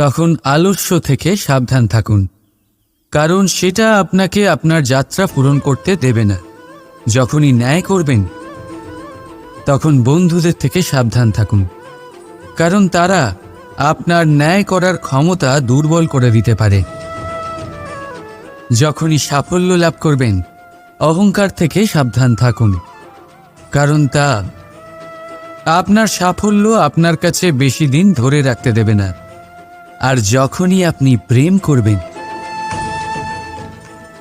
তখন আলস্য থেকে সাবধান থাকুন। কারণ সেটা আপনাকে আপনার যাত্রা পূরণ করতে দেবে না। যখনই ন্যায় করবেন, তখন বন্ধুদের থেকে সাবধান থাকুন। কারণ তারা আপনার ন্যায় করার ক্ষমতা দুর্বল করে দিতে পারে। যখনই সাফল্য লাভ করবেন, অহংকার থেকে সাবধান থাকুন। কারণ তা আপনার সাফল্য আপনার কাছে বেশি দিন ধরে রাখতে দেবে না। আর যখনই আপনি প্রেম করবেন,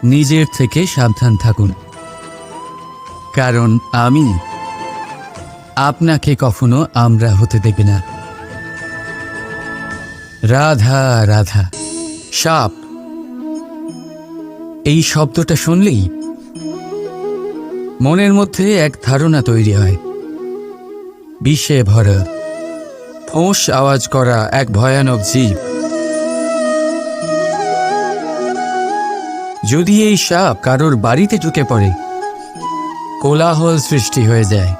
নিজের থেকে সাবধান থাকুন। কারণ আমি আপনাকে কখনো আমরা হতে দেবে না। রাধা রাধা, সাপ। এই শব্দটা শুনলেই মনের মধ্যে এক ধারণা তৈরি হয়। বিষে ভরা ফোঁস আওয়াজ করা এক ভয়ানক জীব। যদি এই সাপ কারোর বাড়িতে ঢুকে পড়ে, কোলাহল সৃষ্টি হয়ে যায়।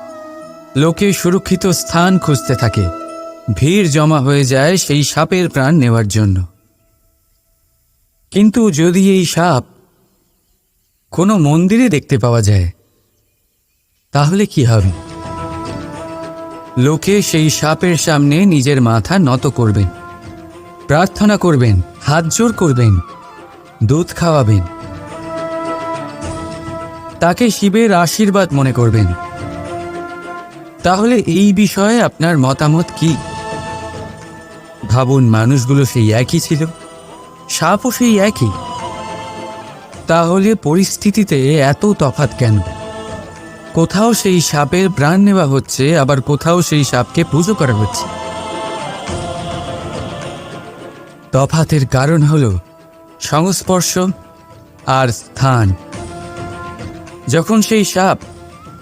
লোকে সুরক্ষিত স্থান খুঁজতে থাকে। ভিড় জমা হয়ে যায় সেই সাপের প্রাণ নেওয়ার জন্য। কিন্তু যদি এই সাপ কোনো মন্দিরে দেখতে পাওয়া যায়, তাহলে কি হবে? লোকে সেই সাপের সামনে নিজের মাথা নত করবেন, প্রার্থনা করবেন, হাত জোর করবেন, দুধ খাওয়াবেন। তাকে শিবের আশীর্বাদ মনে করবেন। তাহলে এই বিষয়ে আপনার মতামত কি? ভাবুন, মানুষগুলো সেই একই ছিল। সাপও সেই একই। তাহলে পরিস্থিতিতে এত তফাত কেন? কোথাও সেই সাপের প্রাণ নেওয়া হচ্ছে, আবার কোথাও সেই সাপকে পুজো করা হচ্ছে। তফাতের কারণ হল সংস্পর্শ আর স্থান। যখন সেই সাপ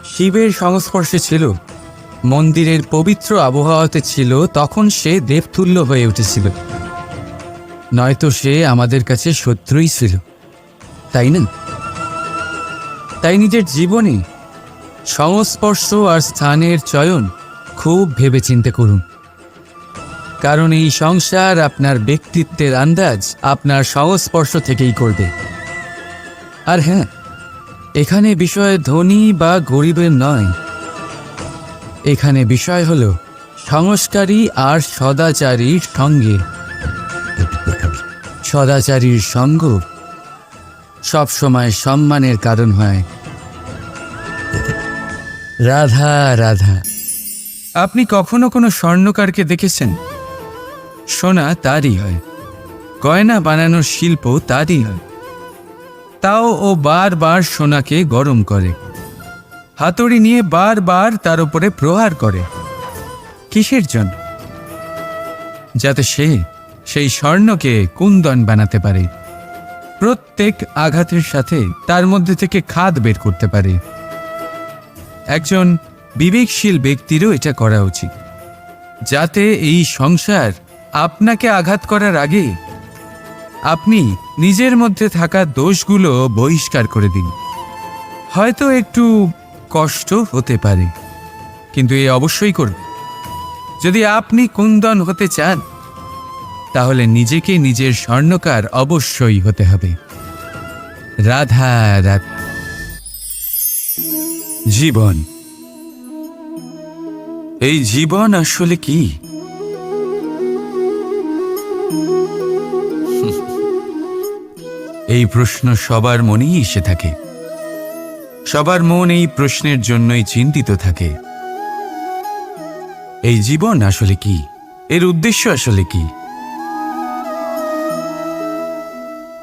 শিবের সংস্পর্শে ছিল, মন্দিরের পবিত্র আবহাওয়াতে ছিল, তখন সে দেবতুল্য হয়ে উঠেছিল। নয়তো সে আমাদের কাছে শত্রুই ছিল, তাই না? তাই নিজের জীবনে সংস্পর্শ আর স্থানের চয়ন খুব ভেবেচিন্তে করুন। কারণ এই সংসার আপনার ব্যক্তিত্বের আন্দাজ আপনার সংস্পর্শ থেকেই করবে। আর হ্যাঁ এখানে বিষয় ধনী বা গরিবের নয়। এখানে বিষয় হল সংস্কারী আর সদাচারীর সঙ্গে। সদাচারীর সঙ্গ সবসময় সম্মানের কারণ হয়। রাধা রাধা। আপনি কখনো কোনো স্বর্ণকারকে দেখেছেন? সোনা তারই হয়। গয়না বানানোর শিল্প তারই হয়। তাও ও বারবার সোনাকে গরম করে। হাতুড়ি নিয়ে বারবার তার উপরে প্রহার করে। কিসের জন্য? যাতে সে সেই স্বর্ণকে কুন্দন বানাতে পারে। প্রত্যেক আঘাতের সাথে তার মধ্যে থেকে খাদ বের করতে পারে। একজন বিবেকশীল ব্যক্তিরও এটা করা উচিত। যাতে এই সংসার আপনাকে আঘাত করার আগে আপনি নিজের মধ্যে থাকা দোষগুলো বহিষ্কার করে দিন। হয়তো একটু কষ্ট হতে পারে, কিন্তু এ অবশ্যই করবে যদি আপনি কুন্দন হতে চান, তাহলে নিজেকে নিজের স্বর্ণকার অবশ্যই হতে হবে। রাধা রাধা। জীবন। এই জীবন আসলে কি? এই প্রশ্ন সবার মনেই এসে থাকে। সবার মন এই প্রশ্নের জন্যই চিন্তিত থাকে। এই জীবন আসলে কি? এর উদ্দেশ্য আসলে কি?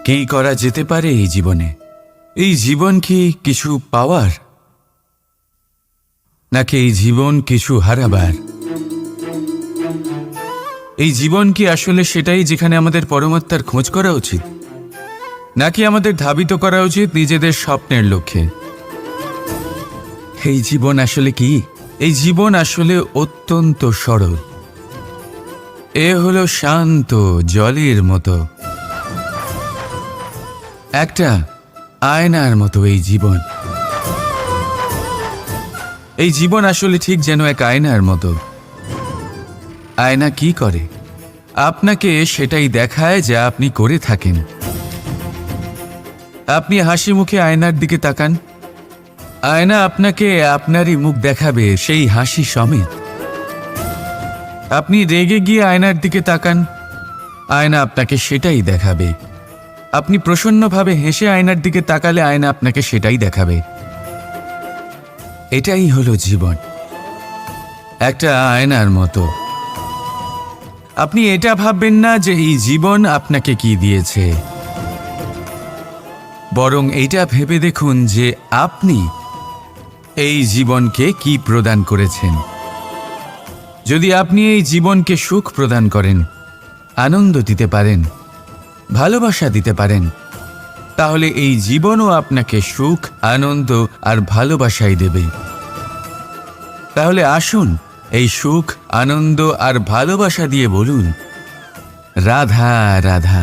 কি করা যেতে পারে এই জীবনে? এই জীবন কি কিছু পাওয়ার? নাকি এই জীবন কিছু হারাবার? এই জীবন কি আসলে সেটাই যেখানে আমাদের পরমাত্মার খোঁজ করা উচিত? নাকি আমাদের ধাবিত করা উচিত নিজেদের স্বপ্নের লক্ষ্যে? এই জীবন আসলে কি? এই জীবন আসলে অত্যন্ত সরল। এ হলো শান্ত, জলের মতো। একটা আয়নার মতো এই জীবন। এই জীবন আসলে ঠিক যেন এক আয়নার মতো। আয়না কি করে? আপনাকে সেটাই দেখায় যা আপনি করে থাকেন। আপনি হাসি মুখে আয়নার দিকে তাকান। আয়না আপনাকে আপনারই মুখ দেখাবে, সেই হাসি সমেত। আপনি রেগে গিয়ে আয়নার দিকে তাকান। আয়না আপনাকে সেটাই দেখাবে। আপনি প্রসন্নভাবে হেসে আয়নার দিকে তাকালে আয়না আপনাকে সেটাই দেখাবে। এটাই হলো জীবন। একটা আয়নার মতো। আপনি এটা ভাববেন না যে এই জীবন আপনাকে কি দিয়েছে। বরং এইটা ভেবে দেখুন যে আপনি এই জীবনকে কি প্রদান করেছেন। যদি আপনি এই জীবনকে সুখ প্রদান করেন, আনন্দ দিতে পারেন, ভালোবাসা দিতে পারেন, তাহলে এই জীবনও আপনাকে সুখ, আনন্দ আর ভালোবাসাই দেবে। তাহলে আসুন এই সুখ, আনন্দ আর ভালোবাসা দিয়ে বলুন, রাধা রাধা।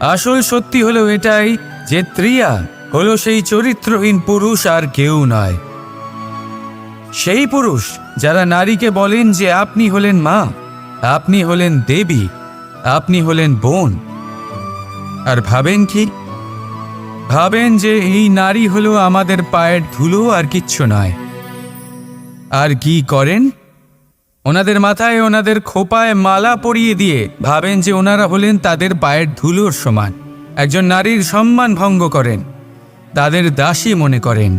আসল সত্যি হলো এটাই যে ত্রিয়া হলো সেই চরিত্রহীন পুরুষ আর কেউ নয়। সেই পুরুষ যারা নারীকে বলেন যে আপনি হলেন মা, আপনি হলেন দেবী, আপনি হলেন বোন। আর ভাবেন কি? ভাবেন যে এই নারী হলো আমাদের পায়ের ধুলো আর কিচ্ছু নয়। আর কি করেন? ওনাদের মাথায় ওনাদের খোপায় মালা পরিয়ে দিয়ে ভাবেন যে ওনারা হলেন তাদের পায়ের ধুলোর সমান। একজন নারীর সম্মান ভঙ্গ করেন, তাদের দাসী মনে করেন।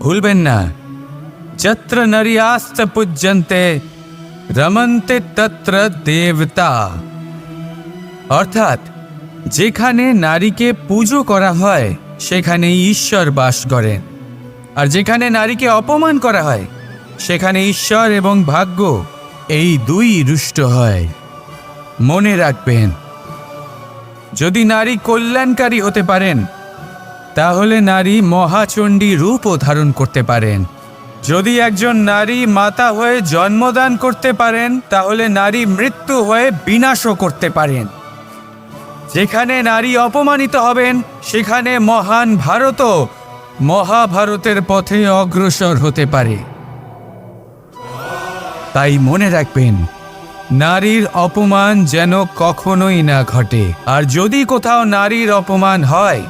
ভুলবেন না, যত্র নারী আস্ত পূজ্যন্তে, রমন্তে তত্র দেবতা। অর্থাৎ, যেখানে নারীকে পুজো করা হয় সেখানে ঈশ্বর বাস করেন। আর যেখানে নারীকে অপমান করা হয় সেখানে ঈশ্বর এবং ভাগ্য এই দুই রুষ্ট হয়। মনে রাখবেন, যদি নারী কল্যাণকারী হতে পারেন, তাহলে নারী মহাচণ্ডী রূপও ধারণ করতে পারেন। যদি একজন নারী মাতা হয়ে জন্মদান করতে পারেন, তাহলে নারী মৃত্যু হয়ে বিনাশও করতে পারেন। যেখানে নারী অপমানিত হবেন, সেখানে মহান ভারতও মহাভারতের পথে অগ্রসর হতে পারে। তাই মনে রাখবেন, নারীর অপমান যেন কখনোই না ঘটে। আর যদি কোথাও নারীর অপমান হয়,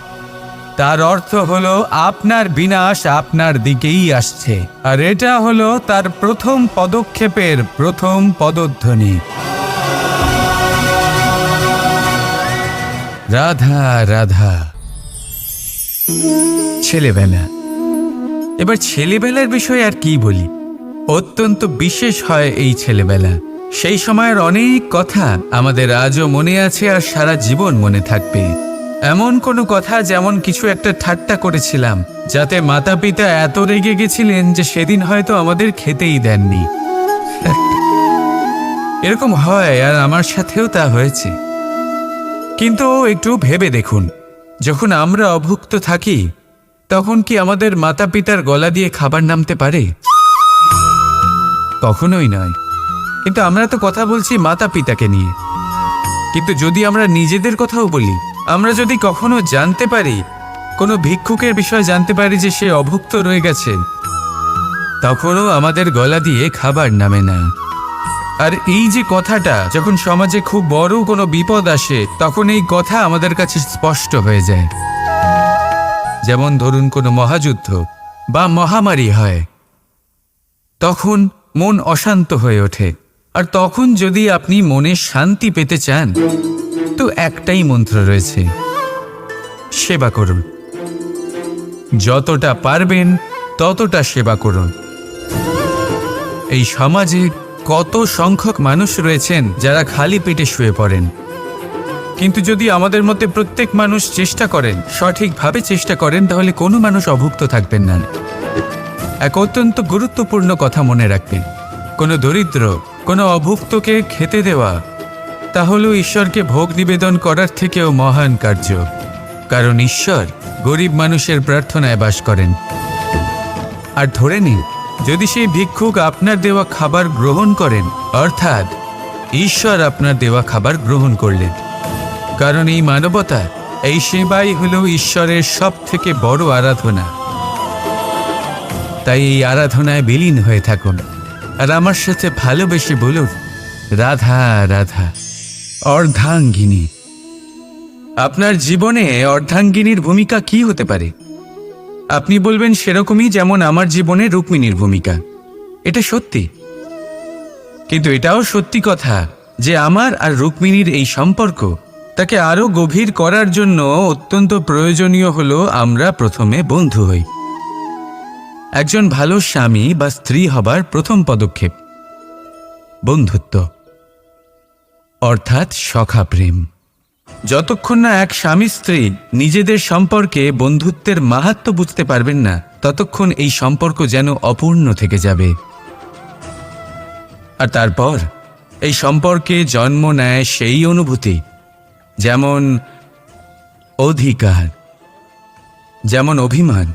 তার অর্থ হলো আপনার বিনাশ আপনার দিকেই আসছে। আর এটা হলো তার প্রথম পদক্ষেপের প্রথম পদধ্বনি। রাধা রাধা। ছেলেবেলা। এবার ছেলেবেলার বিষয়ে আর কি বলি? অত্যন্ত বিশেষ হয় এই ছেলেবেলা। সেই সময়ের অনেক কথা আমাদের আজও মনে আছে আর সারা জীবন মনে থাকবে। এমন কোনো কথা যেমন কিছু একটা ঠাট্টা করেছিলাম, যাতে মাতা পিতা এত রেগে গেছিলেন যে সেদিন হয়তো আমাদের খেতেই দেননি। এরকম হয় আর আমার সাথেও তা হয়েছে। কিন্তু একটু ভেবে দেখুন, যখন আমরা অভুক্ত থাকি, তখন কি আমাদের মাতা পিতার গলা দিয়ে খাবার নামতে পারে? কখনোই নয়। কিন্তু আমরা তো কথা বলছি মাতা পিতাকে নিয়ে। কিন্তু যদি আমরা নিজেদের কথাও বলি, আমরা যদি কখনো জানতে পারি, কোনো ভিক্ষুকের বিষয় জানতে পারি যে সে অভুক্ত রয়ে গেছে, তখনও আমাদের গলা দিয়ে খাবার নামে না। আর এই যে কথাটা, যখন সমাজে খুব বড় কোনো বিপদ আসে, তখন এই কথা আমাদের কাছে স্পষ্ট হয়ে যায়। যেমন ধরুন কোনো মহাযুদ্ধ বা মহামারী হয়, তখন মন অশান্ত হয়ে ওঠে। আর তখন যদি আপনি মনে শান্তি পেতে চান, তো একটাই মন্ত্র রয়েছে, সেবা করুন। যতটা পারবেন, ততটা সেবা করুন। এই সমাজে কত সংখ্যক মানুষ রয়েছেন যারা খালি পেটে শুয়ে পড়েন। কিন্তু যদি আমাদের মধ্যে প্রত্যেক মানুষ চেষ্টা করেন, সঠিকভাবে চেষ্টা করেন, তাহলে কোনো মানুষ অভুক্ত থাকবেন না। এক অত্যন্ত গুরুত্বপূর্ণ কথা মনে রাখবেন। কোনো দরিদ্র, কোনো অভুক্তকে খেতে দেওয়া তা ঈশ্বরকে ভোগ নিবেদন করার থেকেও মহান কার্য। কারণ ঈশ্বর গরিব মানুষের প্রার্থনায় বাস করেন। আর ধরে নিন, যদি সেই ভিক্ষুক আপনার দেওয়া খাবার গ্রহণ করেন, অর্থাৎ ঈশ্বর আপনার দেওয়া খাবার গ্রহণ করলেন। কারণ এই মানবতা, এই সেবাই হলো ঈশ্বরের সব থেকে বড় আরাধনা। তাই এই আরাধনায় বিলীন হয়ে থাকুন। আর আমার সাথে ভালোবেসে বলুন, রাধা রাধা, অর্ধাঙ্গিনী। আপনার জীবনে অর্ধাঙ্গিনীর ভূমিকা কি হতে পারে? আপনি বলবেন সেরকমই যেমন আমার জীবনে রুক্মিণীর ভূমিকা। এটা সত্যি। কিন্তু এটাও সত্যি কথা যে আমার আর রুক্মিণীর এই সম্পর্ক তাকে আরও গভীর করার জন্য অত্যন্ত প্রয়োজনীয় হলো আমরা প্রথমে বন্ধু হই। একজন ভালো স্বামী বা স্ত্রী হবার প্রথম পদক্ষেপ। বন্ধুত্ব। অর্থাৎ সখা প্রেম যতক্ষণ না এক স্বামী স্ত্রী নিজেদের সম্পর্কে বন্ধুত্বের মাহাত্ম বুঝতে পারবেন না, ততক্ষণ এই সম্পর্ক যেন অপূর্ণ থেকে যাবে। আর তারপর, এই সম্পর্কে জন্ম নেয় সেই অনুভূতি, যেমন অধিকার, যেমন অভিমান।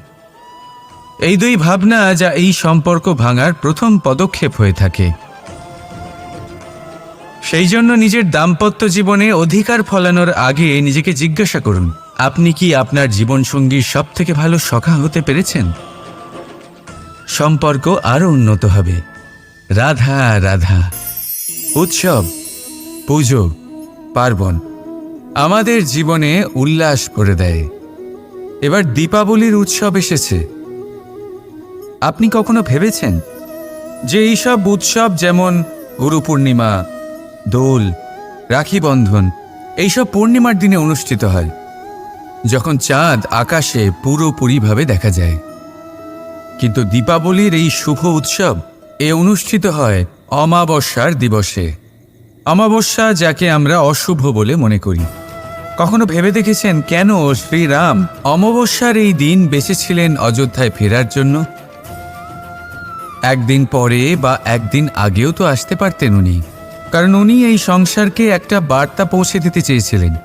এই দুই ভাবনা যা এই সম্পর্ক ভাঙার প্রথম পদক্ষেপ হয়ে থাকে। সেই জন্য নিজের দাম্পত্য জীবনে অধিকার ফলানোর আগে নিজেকে জিজ্ঞাসা করুন, আপনি কি আপনার জীবনসঙ্গীর সব থেকে ভালো সখা হতে পেরেছেন? সম্পর্ক আরও উন্নত হবে। রাধা রাধা। উৎসব, পুজো, পার্বণ আমাদের জীবনে উল্লাস করে দেয়। এবার দীপাবলির উৎসব এসেছে। আপনি কখনো ভেবেছেন যে এইসব উৎসব যেমন গুরু পূর্ণিমা দোল, রাখি বন্ধন, এইসব পূর্ণিমার দিনে অনুষ্ঠিত হয়, যখন চাঁদ আকাশে পুরোপুরিভাবে দেখা যায়। কিন্তু দীপাবলির এই শুভ উৎসব এ অনুষ্ঠিত হয় অমাবস্যার দিবসে। অমাবস্যা যাকে আমরা অশুভ বলে মনে করি। কখনো ভেবে দেখেছেন কেন শ্রীরাম অমাবস্যার এই দিন বেঁচেছিলেন অযোধ্যায় ফেরার জন্য? একদিন পরে বা একদিন আগেও তো আসতে পারতেন উনি। কারণ উনি এই সংসারকে একটা বার্তা পৌঁছে দিতে চেয়েছিলেন।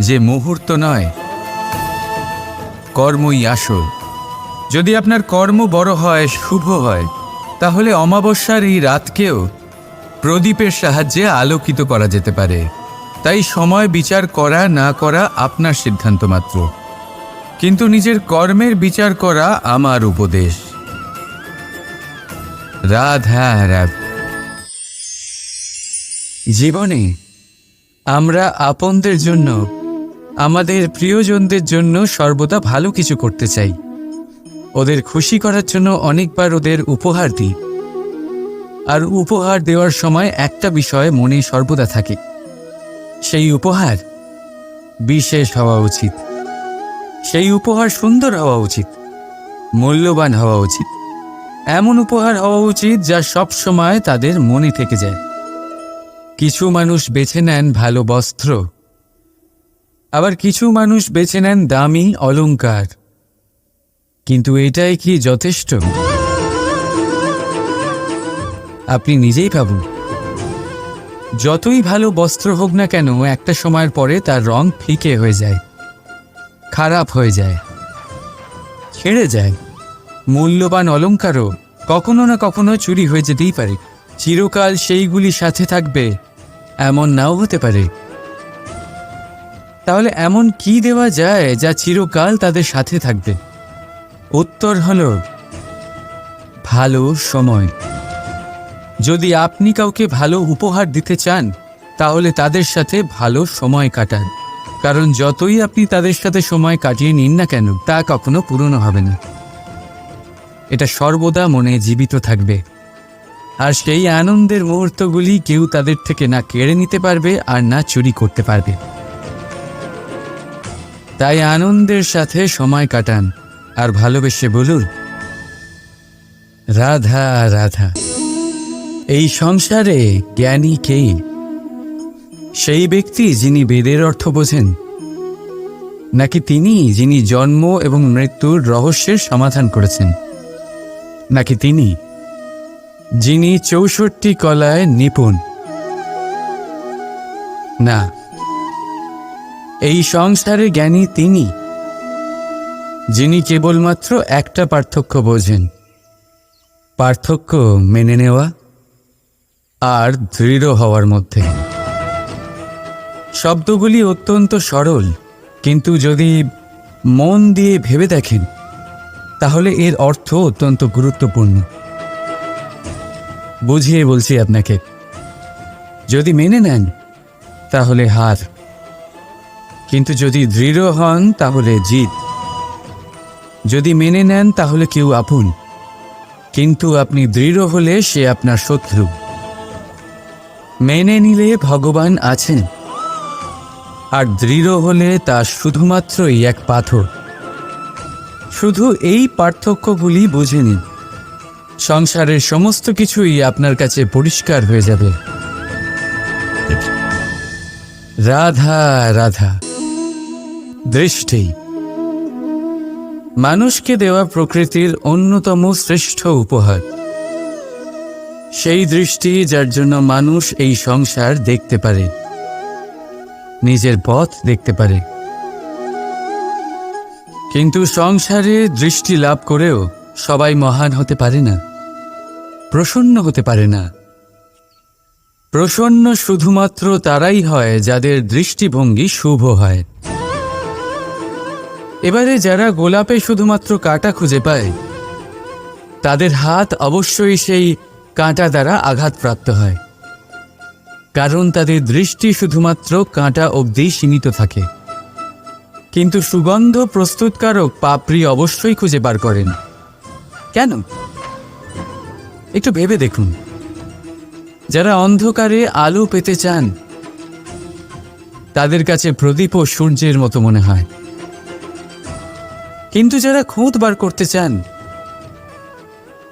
যে মুহূর্ত নয়, কর্মই আসল। যদি আপনার কর্ম বড় হয়, শুভ হয়, তাহলে অমাবস্যার এই রাতকেও প্রদীপের সাহায্যে আলোকিত করা যেতে পারে। তাই সময় বিচার করা না করা আপনার সিদ্ধান্ত মাত্র। কিন্তু নিজের কর্মের বিচার করা আমার উপদেশ। রাধা রাধা। জীবনে আমরা আপনদের জন্য, আমাদের প্রিয়জনদের জন্য সর্বদা ভালো কিছু করতে চাই। ওদের খুশি করার জন্য অনেকবার ওদের উপহার দিই। আর উপহার দেওয়ার সময় একটা বিষয় মনে সর্বদা থাকে। সেই উপহার বিশেষ হওয়া উচিত। সেই উপহার সুন্দর হওয়া উচিত। মূল্যবান হওয়া উচিত। এমন উপহার হওয়া উচিত যা সব সময় তাদের মনে থেকে যায়। কিছু মানুষ বেছে নেন ভালো বস্ত্র, আবার কিছু মানুষ বেছে নেন দামি অলঙ্কার কিন্তু এটাই কি যথেষ্ট? আপনি নিজেই ভাবুন। যতই ভালো বস্ত্র হোক না কেন, একটা সময়ের পরে তার রং ফিকে হয়ে যায়, খারাপ হয়ে যায়, ছেড়ে যায়। মূল্যবান অলঙ্কারও কখনো না কখনো চুরি হয়ে যেতেই পারে। চিরকাল সেইগুলি সাথে থাকবে। এমন নাও হতে পারে। তাহলে এমন কি দেওয়া যায় যা চিরকাল তাদের সাথে থাকবে? উত্তর হল, ভালো সময়। যদি আপনি কাউকে ভালো উপহার দিতে চান, তাহলে তাদের সাথে ভালো সময় কাটান। কারণ যতই আপনি তাদের সাথে সময় কাটিয়ে নিন না কেন, তা কখনো পূরণ হবে না। এটা সর্বদা মনে জীবিত থাকবে। আর সেই আনন্দের মুহূর্তগুলি কেউ তাদের থেকে না কেড়ে নিতে পারবে আর না চুরি করতে পারবে। তাই আনন্দের সাথে সময় কাটান আর ভালোবেসে বলুন, রাধা রাধা। এই সংসারে জ্ঞানী কেই সেই ব্যক্তি যিনি বেদের অর্থ বোঝেন, নাকি তিনি যিনি জন্ম এবং মৃত্যুর রহস্যের সমাধান করেছেন? নাকি তিনি? যিনি চৌষট্টি কলায় নিপুণ। না, এই সংসারে জ্ঞানী তিনি, যিনি কেবলমাত্র একটা পার্থক্য বোঝেন, পার্থক্য মেনে নেওয়া আর দৃঢ় হওয়ার মধ্যে। শব্দগুলি অত্যন্ত সরল, কিন্তু যদি মন দিয়ে ভেবে দেখেন তাহলে এর অর্থ অত্যন্ত গুরুত্বপূর্ণ। বুঝিয়ে বলছি আপনাকে, যদি মেনে নেন, তাহলে হার। কিন্তু যদি দৃঢ় হন, তাহলে জিত। যদি মেনে নেন, তাহলে কেউ আপন। কিন্তু আপনি দৃঢ় হলে সে আপনার শত্রু। মেনে নিলে ভগবান আছেন। আর দৃঢ় হলে তা শুধুমাত্রই এক পাথর। শুধু এই পার্থক্যগুলি বুঝে নিন। সংসারের সমস্ত কিছুই আপনার কাছে পরিষ্কার হয়ে যাবে। রাধা রাধা। দৃষ্টি। মানুষকে দেওয়া প্রকৃতির অন্যতম শ্রেষ্ঠ উপহার। সেই দৃষ্টি যার জন্য মানুষ এই সংসার দেখতে পারে। নিজের পথ দেখতে পারে। কিন্তু সংসারে দৃষ্টি লাভ করেও সবাই মহান হতে পারে না, প্রসন্ন হতে পারে না। প্রসন্ন শুধুমাত্র তারাই হয় যাদের দৃষ্টিভঙ্গি শুভ হয়। এবারে যারা গোলাপে শুধুমাত্র কাঁটা খুঁজে পায়, তাদের হাত অবশ্যই সেই কাঁটা দ্বারা আঘাতপ্রাপ্ত হয়। কারণ তাদের দৃষ্টি শুধুমাত্র কাঁটা অবধি সীমিত থাকে। কিন্তু সুগন্ধ প্রস্তুতকারক পাপড়ি অবশ্যই খুঁজে বার করেন। কেন? একটু ভেবে দেখুন। যারা অন্ধকারে আলো পেতে চান, তাদের কাছে প্রদীপ ও সূর্যের মতো মনে হয়। কিন্তু যারা খুঁত বার করতে চান,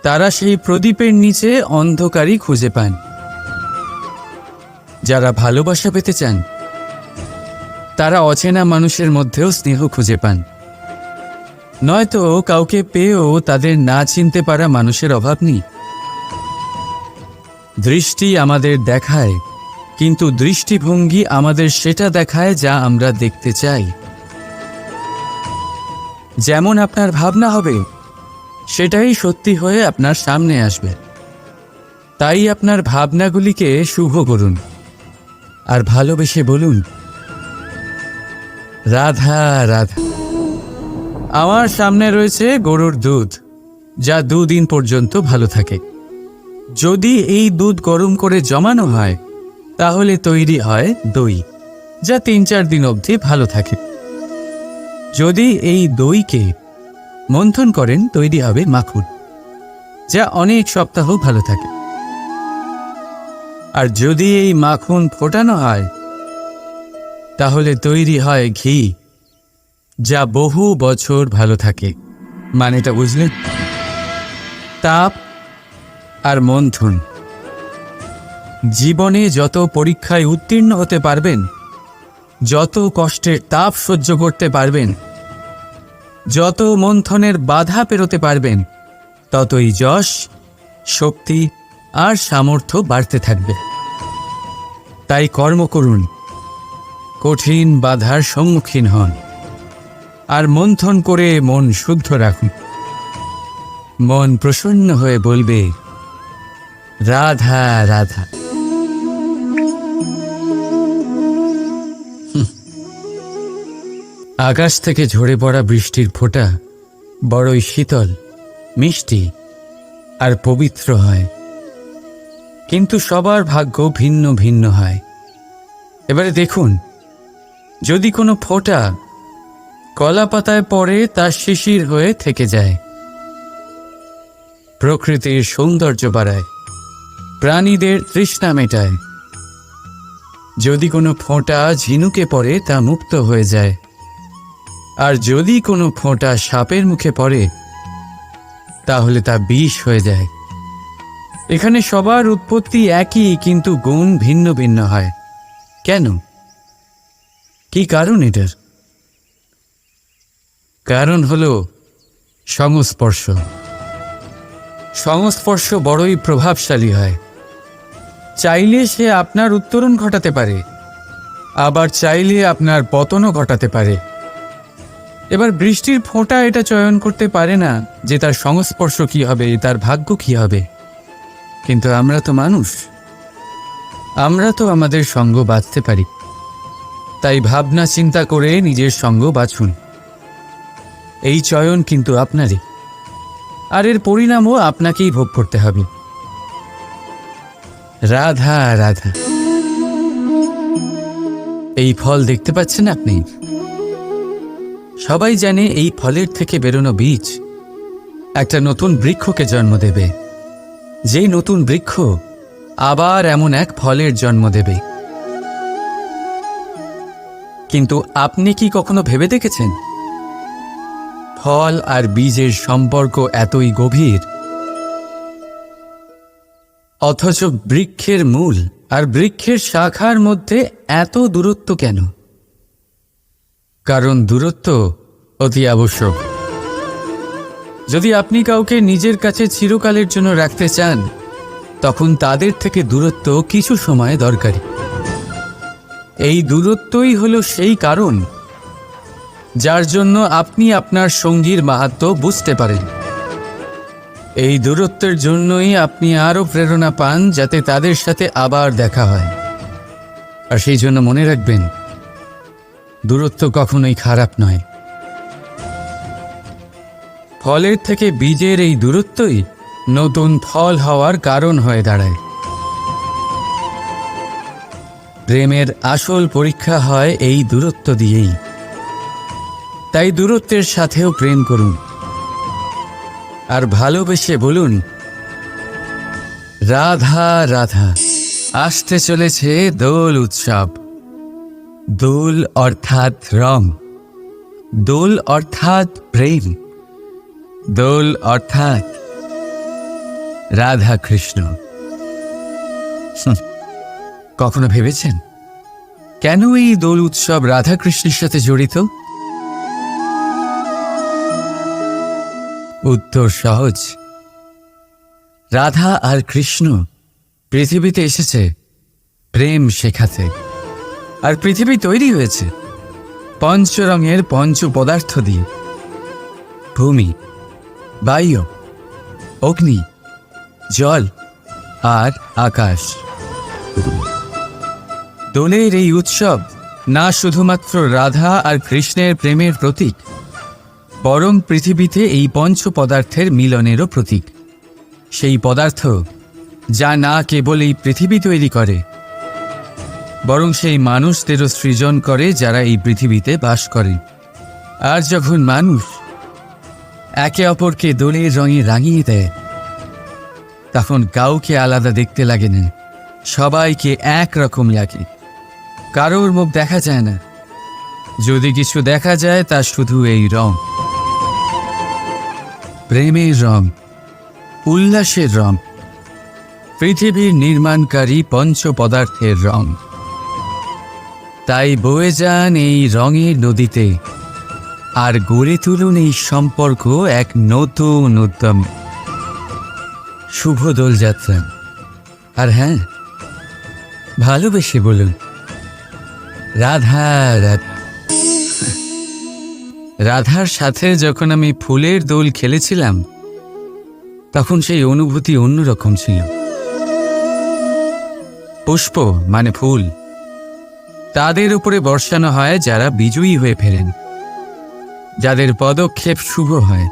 তারা সেই প্রদীপের নিচে অন্ধকারই খুঁজে পান। যারা ভালোবাসা পেতে চান তারা অচেনা মানুষের মধ্যেও স্নেহ খুঁজে পান। নয়তো কাউকে পেয়েও তাদের না চিনতে পারা মানুষের অভাব নেই। দৃষ্টি আমাদের দেখায়, কিন্তু দৃষ্টিভঙ্গি আমাদের সেটা দেখায় যা আমরা দেখতে চাই। যেমন আপনার ভাবনা হবে, সেটাই সত্যি হয়ে আপনার সামনে আসবে। তাই আপনার ভাবনাগুলিকে শুভ করুন, আর ভালোবেসে বলুন রাধা রাধা। আমার সামনে রয়েছে গরুর দুধ, যা দুদিন পর্যন্ত ভালো থাকে। যদি এই দুধ গরম করে জমানো হয়, তাহলে তৈরি হয় দই, যা তিন চার দিন অবধি ভালো থাকে। যদি এই দইকে মন্থন করেন, তৈরি হবে মাখন, যা অনেক সপ্তাহ ভালো থাকে। আর যদি এই মাখন ফোটানো হয় তাহলে তৈরি হয় ঘি, যা বহু বছর ভালো থাকে। মানেটা বুঝলেন তাপ আর মন্থন। জীবনে যত পরীক্ষায় উত্তীর্ণ হতে পারবেন, যত কষ্টের তাপ সহ্য করতে পারবেন, যত মন্থনের বাধা পেরোতে পারবেন, ততই যশ, শক্তি আর সামর্থ্য বাড়তে থাকবে। তাই কর্ম করুন। কঠিন বাধার সম্মুখীন হন। আর মন্থন করে মন শুদ্ধ রাখুন। মন প্রসন্ন হয়ে বলবে, রাধা রাধা। আকাশ থেকে ঝরে পড়া বৃষ্টির ফোঁটা বড়ই শীতল, মিষ্টি আর পবিত্র হয়। কিন্তু সবার ভাগ্য ভিন্ন ভিন্ন হয়। এবারে দেখুন যদি কোনো ফোঁটা কলা পাতায় পড়ে, তা শিশির হয়ে থেকে যায়। প্রকৃতির সৌন্দর্য বাড়ায়, প্রাণীদের তৃষ্ণা মেটায়। যদি কোনো ফোঁটা ঝিনুকে পড়ে, তা মুক্ত হয়ে যায়। আর যদি কোনো ফোঁটা সাপের মুখে পড়ে, তাহলে তা বিষ হয়ে যায়। এখানে সবার উৎপত্তি একই, কিন্তু গুণ ভিন্ন ভিন্ন হয়। কেন? কি কারণ এটার কারণ হলো সংস্পর্শ। সংস্পর্শ বড়ই প্রভাবশালী হয়। চাইলে সে আপনার উত্তরণ ঘটাতে পারে, আবার চাইলে আপনার পতনও ঘটাতে পারে। এবার বৃষ্টির ফোঁটা এটা চয়ন করতে পারে না যে তার সংস্পর্শ কি হবে, তার ভাগ্য কি হবে। কিন্তু আমরা তো মানুষ। আমরা তো আমাদের সঙ্গ বাঁচতে পারি। তাই ভাবনা চিন্তা করে নিজের সঙ্গ বাছুন। এই চয়ন কিন্তু আপনারই। আর এর পরিণামও আপনাকেই ভোগ করতে হবে। রাধা রাধা। এই ফল দেখতে পাচ্ছেন আপনি? সবাই জানে এই ফলের থেকে বেরোনো বীজ। একটা নতুন বৃক্ষকে জন্ম দেবে। যেই নতুন বৃক্ষ আবার এমন এক ফলের জন্ম দেবে। কিন্তু আপনি কি কখনো ভেবে দেখেছেন? ফল আর বীজের সম্পর্ক এতই গভীর। অথচ বৃক্ষের মূল আর বৃক্ষের শাখার মধ্যে এত দূরত্ব কেন? কারণ দূরত্ব অতি আবশ্যক। যদি আপনি কাউকে নিজের কাছে চিরকালের জন্য রাখতে চান, তখন তাদের থেকে দূরত্ব কিছু সময় দরকারি। এই দূরত্বই হলো সেই কারণ যার জন্য আপনি আপনার সঙ্গীর মাহাত্ম বুঝতে পারেন। এই দূরত্বের জন্যই আপনি আরও প্রেরণা পান যাতে তাদের সাথে আবার দেখা হয়। আর সেই জন্য মনে রাখবেন, দূরত্ব কখনোই খারাপ নয়। ফলের থেকে বীজের এই দূরত্বই নতুন ফল হওয়ার কারণ হয়ে দাঁড়ায়। প্রেমের আসল পরীক্ষা হয় এই দূরত্ব দিয়েই। তাই দূরত্বের সাথেও প্রেম করুন। আর ভালোবেসে বলুন রাধা রাধা আসতে চলেছে দোল উৎসব। দোল অর্থাৎ রং দোল অর্থাৎ প্রেম দোল অর্থাৎ রাধা কৃষ্ণ। হুঁ, কখনো ভেবেছেন? কেন এই দোল উৎসব রাধাকৃষ্ণের সাথে জড়িত? উত্তর সহজ। রাধা আর কৃষ্ণ পৃথিবীতে এসেছে, প্রেম শেখাতে। আর পৃথিবী তৈরি হয়েছে, পঞ্চরঙের পঞ্চ পদার্থ দিয়ে। ভূমি, বায়ু, অগ্নি, জল আর আকাশ। দোলের এই উৎসব না শুধুমাত্র রাধা আর কৃষ্ণের প্রেমের প্রতীক, বরং পৃথিবীতে এই পঞ্চ পদার্থের মিলনেরও প্রতীক। সেই পদার্থ যা না কেবল এই পৃথিবী তৈরি করে, বরং সেই মানুষদেরও সৃজন করে যারা এই পৃথিবীতে বাস করে। আর যখন মানুষ একে অপরকে দোলের রঙে রাঙিয়ে দেয়, তখন কাউকে আলাদা দেখতে লাগে না, সবাইকে এক রকম লাগে। কারোর মুখ দেখা যায় না। যদি কিছু দেখা যায়, তা শুধু এই রং। প্রেমের রং, উল্লাসের রং, পৃথিবীর নির্মাণকারী পঞ্চ পদার্থের রং। তাই বয়ে যান এই রঙের নদীতে, আর গড়ে তুলুন এই সম্পর্ক এক নতুন উদ্যম। শুভ দোলযাত্রা। আর হ্যাঁ ভালোবেসে বলুন। রাধা রাধা। রাধার সাথে যখন আমি ফুলের দোল খেলেছিলাম, তখন সেই অনুভূতি অন্যরকম ছিল। পুষ্প মানে ফুল। তাদের উপরে বর্ষানো হয় যারা বিজয়ী হয়ে ফেরেন। যাদের পদক্ষেপ শুভ হয়,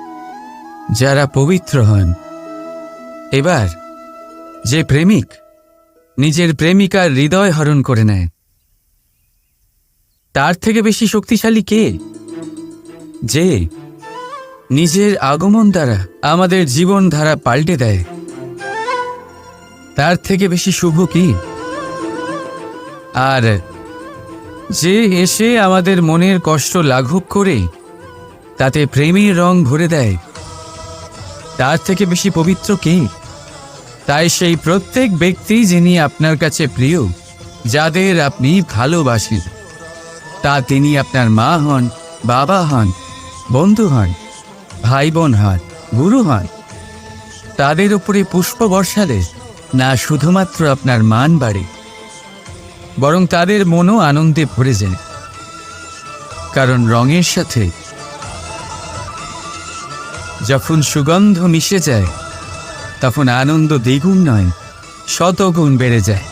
যারা পবিত্র হন। এবার যে প্রেমিক, নিজের প্রেমিকার হৃদয় হরণ করে নেয়। তার থেকে বেশি শক্তিশালী কে? যে নিজের আগমন দ্বারা আমাদের জীবনধারা পাল্টে দেয়। তার থেকে বেশি শুভ কি? আর যে এসে আমাদের মনের কষ্ট লাঘব করে, তাতে প্রেমের রং ভরে দেয়, তার থেকে বেশি পবিত্র কে? তাই সেই প্রত্যেক ব্যক্তি যিনি আপনার কাছে প্রিয়, যাদের আপনি ভালোবাসেন। তা তিনি আপনার মা হন, বাবা হন, বন্ধু হন ভাই বোন হন, গুরু হন। তাদের উপরে পুষ্প বর্ষালে না শুধুমাত্র আপনার মান বাড়ে, বরং তাদের মনও আনন্দে ভরে যায়। কারণ রঙের সাথে যখন সুগন্ধ মিশে যায়, তখন আনন্দ দ্বিগুণ নয়, শতগুণ বেড়ে যায়।